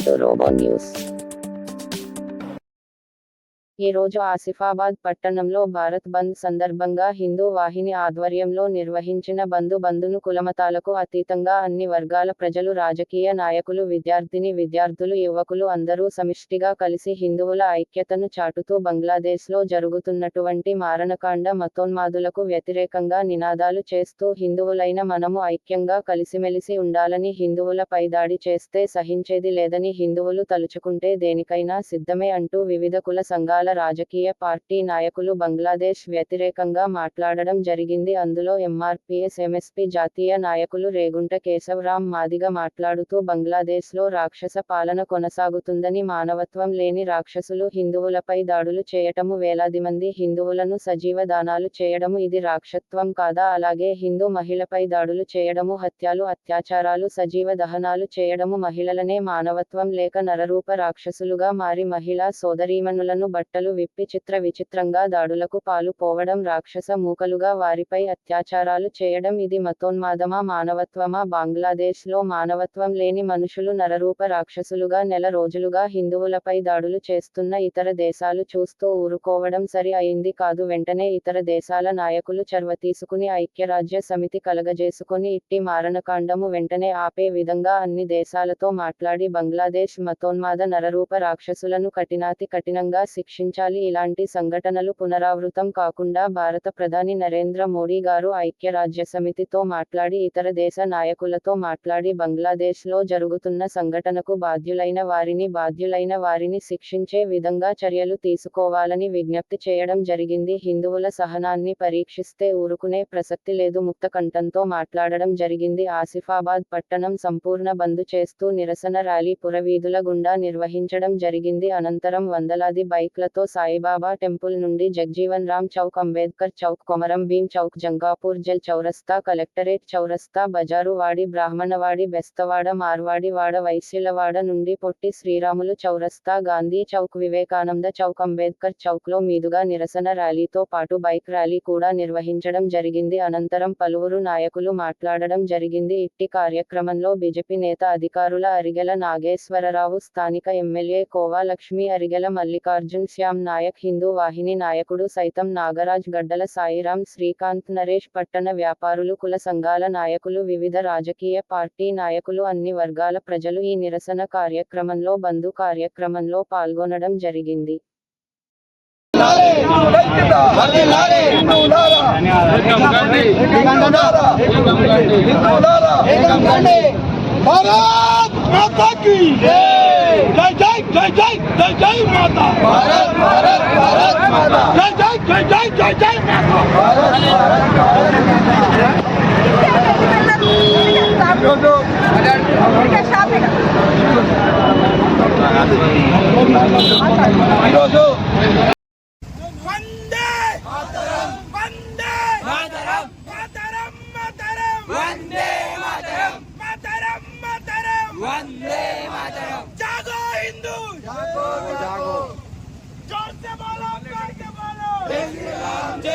on Robo News. ఈ రోజు ఆసిఫాబాద్ పట్టణంలో భారత్ బంద్ సందర్భంగా హిందూ వాహిని ఆధ్వర్యంలో నిర్వహించిన బంధు బంధును కులమతాలకు అతీతంగా అన్ని వర్గాల ప్రజలు రాజకీయ నాయకులు విద్యార్థిని విద్యార్థులు యువకులు అందరూ సమిష్టిగా కలిసి హిందువుల ఐక్యతను చాటుతూ బంగ్లాదేశ్లో జరుగుతున్నటువంటి మారణకాండ మతోన్మాదులకు వ్యతిరేకంగా నినాదాలు చేస్తూ హిందువులైన మనము ఐక్యంగా కలిసిమెలిసి ఉండాలని హిందువులపై దాడి చేస్తే సహించేది లేదని హిందువులు తలుచుకుంటే దేనికైనా సిద్ధమే అంటూ వివిధ కుల సంఘాల రాజకీయ పార్టీ నాయకులు బంగ్లాదేశ్ వ్యతిరేకంగా మాట్లాడడం జరిగింది. అందులో ఎంఆర్పీఎస్ ఎంఎస్పీ జాతీయ నాయకులు రేగుంట కేశవరాం మాదిగ మాట్లాడుతూ బంగ్లాదేశ్లో రాక్షస పాలన కొనసాగుతుందని మానవత్వం లేని రాక్షసులు హిందువులపై దాడులు చేయటము వేలాది మంది హిందువులను సజీవ దానాలు చేయడము ఇది రాక్షత్వం కాదా? అలాగే హిందూ మహిళపై దాడులు చేయడము హత్యలు అత్యాచారాలు సజీవ దహనాలు చేయడము మహిళలనే మానవత్వం లేక నరరూప రాక్షసులుగా మారి మహిళా సోదరీమణులను బట్టలు విప్పి చిత్ర విచిత్రంగా దాడులకు పాలు పోవడం రాక్షస మూకలుగా వారిపై అత్యాచారాలు చేయడం ఇది మతోన్మాదమా మానవత్వమా? బంగ్లాదేశ్లో మానవత్వం లేని మనుషులు నరరూప రాక్షసులుగా నెల రోజులుగా హిందువులపై దాడులు చేస్తున్న ఇతర దేశాలు చూస్తూ ఊరుకోవడం సరి అయింది కాదు. వెంటనే ఇతర దేశాల నాయకులు చర్వ తీసుకుని ఐక్యరాజ్య సమితి కలగజేసుకొని ఇట్టి మారణకాండము వెంటనే ఆపే విధంగా అన్ని దేశాలతో మాట్లాడి బంగ్లాదేశ్ మతోన్మాద నరరూప రాక్షసులను కఠినాతి కఠినంగా శిక్ష రక్షించాలి ఇలాంటి సంఘటనలు పునరావృతం కాకుండా భారత ప్రధాని నరేంద్ర మోడీ గారు ఐక్యరాజ్య సమితితో మాట్లాడి ఇతర దేశ నాయకులతో మాట్లాడి బంగ్లాదేశ్లో జరుగుతున్న సంఘటనకు బాధ్యులైన వారిని బాధ్యులైన వారిని శిక్షించే విధంగా చర్యలు తీసుకోవాలని విజ్ఞప్తి చేయడం జరిగింది. హిందువుల సహనాన్ని పరీక్షిస్తే ఊరుకునే ప్రసక్తి లేదు. ముక్త కంఠంతో మాట్లాడడం జరిగింది. ఆసిఫాబాద్ పట్టణం సంపూర్ణ బంద్ చేస్తూ నిరసన ర్యాలీ పురవీధుల గుండా నిర్వహించడం జరిగింది. అనంతరం వందలాది బైక్లతో సాయిబాబా టెంపుల్ నుండి జగ్జీవన్ రామ్ చౌక్ అంబేద్కర్ చౌక్ కొమరం భీం చౌక్ జంగాపూర్ జల్ చౌరస్తా కలెక్టరేట్ చౌరస్తా బజారు వాడి బ్రాహ్మణవాడి బెస్తవాడ మార్వాడివాడ వైశ్యులవాడ నుండి పొట్టి శ్రీరాములు చౌరస్తా గాంధీ చౌక్ వివేకానంద చౌక్ అంబేద్కర్ చౌక్లో మీదుగా నిరసన ర్యాలీతో పాటు బైక్ ర్యాలీ కూడా నిర్వహించడం జరిగింది. అనంతరం పలువురు నాయకులు మాట్లాడడం జరిగింది. ఇట్టి కార్యక్రమంలో బీజేపీ నేత అధికారుల అరిగెల నాగేశ్వరరావు స్థానిక ఎమ్మెల్యే కోవా లక్ష్మి అరిగెల మల్లికార్జున్ ఘనశ్యామ్ నాయక్ హిందూ వాహిని నాయకుడు సైతం నాగరాజ్ గడ్డల సాయిరాం శ్రీకాంత్ నరేష్ పట్టణ వ్యాపారులు కుల సంఘాల నాయకులు వివిధ రాజకీయ పార్టీ నాయకులు అన్ని వర్గాల ప్రజలు ఈ నిరసన కార్యక్రమంలో బంధు కార్యక్రమంలో పాల్గొనడం జరిగింది Yeah! जय जय जय जय जय जय माता भारत भारत भारत माता जय जय जय जय जय जय माता ఈరోజు వందే వందే మాతరం మాతరం మాతరం వందే మాతరం మాతరం మాతరం వందే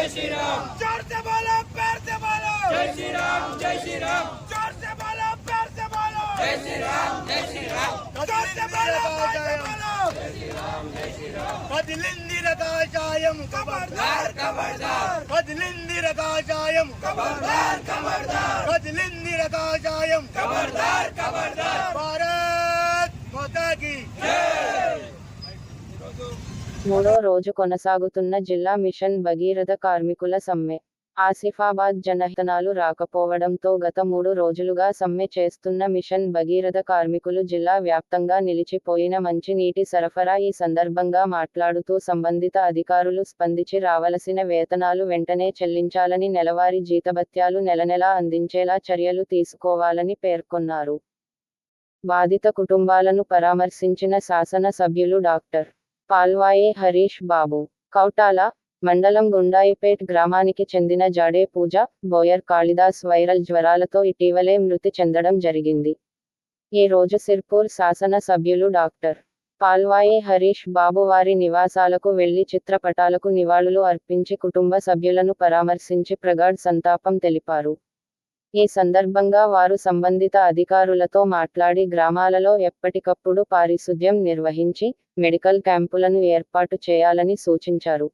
जय श्री राम जोर से बोलो पैर से बोलो जय श्री राम जय श्री राम जोर से बोलो पैर से बोलो जय श्री राम जय श्री राम जोर से बोलो पैर से बोलो जय श्री राम जय श्री राम कदलिंदिरताचायम खबरदार खबरदार कदलिंदिरताचायम खबरदार खबरदार कदलिंदिरताचायम खबरदार खबरदार भारत माता की जय మూడో రోజు కొనసాగుతున్న జిల్లా మిషన్ భగీరథ కార్మికుల సమ్మె. ఆసిఫాబాద్ జనహితనాలు రాకపోవడంతో గత మూడు రోజులుగా సమ్మె చేస్తున్న మిషన్ భగీరథ కార్మికులు జిల్లా వ్యాప్తంగా నిలిచిపోయిన మంచినీటి సరఫరా ఈ సందర్భంగా మాట్లాడుతూ సంబంధిత అధికారులు స్పందించి రావలసిన వేతనాలు వెంటనే చెల్లించాలని నెలవారీ జీతభత్యాలు నెలనెలా అందించేలా చర్యలు తీసుకోవాలని పేర్కొన్నారు. బాధిత కుటుంబాలను పరామర్శించిన శాసన సభ్యులు డాక్టర్. పాల్వాయే హరీష్ బాబు. కౌటాల మండలం గుండాయిపేట్ గ్రామానికి చెందిన జాడే పూజ బోయర్ కాళిదాస్ వైరల్ జ్వరాలతో ఇటీవలే మృతి చెందడం జరిగింది. ఈ రోజు సిర్పూర్ శాసన సభ్యులు డాక్టర్ పాల్వాయే హరీష్ బాబు వారి నివాసాలకు వెళ్ళి చిత్రపటాలకు నివాళులు అర్పించి కుటుంబ సభ్యులను పరామర్శించి ప్రగాఢ్ సంతాపం తెలిపారు. ఈ సందర్భంగా వారు సంబంధిత అధికారులతో మాట్లాడి గ్రామాలలో ఎప్పటికప్పుడు పారిశుద్ధ్యం నిర్వహించి మెడికల్ క్యాంపులను ఏర్పాటు చేయాలని సూచించారు.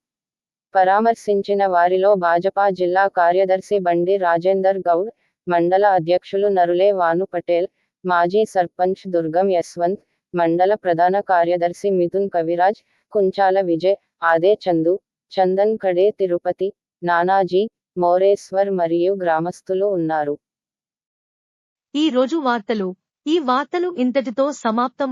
పరామర్శించిన వారిలో భాజపా జిల్లా కార్యదర్శి బండి రాజేందర్ గౌడ్ మండల అధ్యక్షులు నరులే వాను పటేల్ మాజీ సర్పంచ్ దుర్గం యశ్వంత్ మండల ప్రధాన కార్యదర్శి మిథున్ కవిరాజ్ కుంచాల విజయ్ ఆదే చందు చందన్ కడే తిరుపతి నానాజీ మోరేశ్వర్ మరియు గ్రామస్తులు ఉన్నారు. ఈ రోజు వార్తలు. ఈ వార్తలు ఇంతటితో సమాప్తం.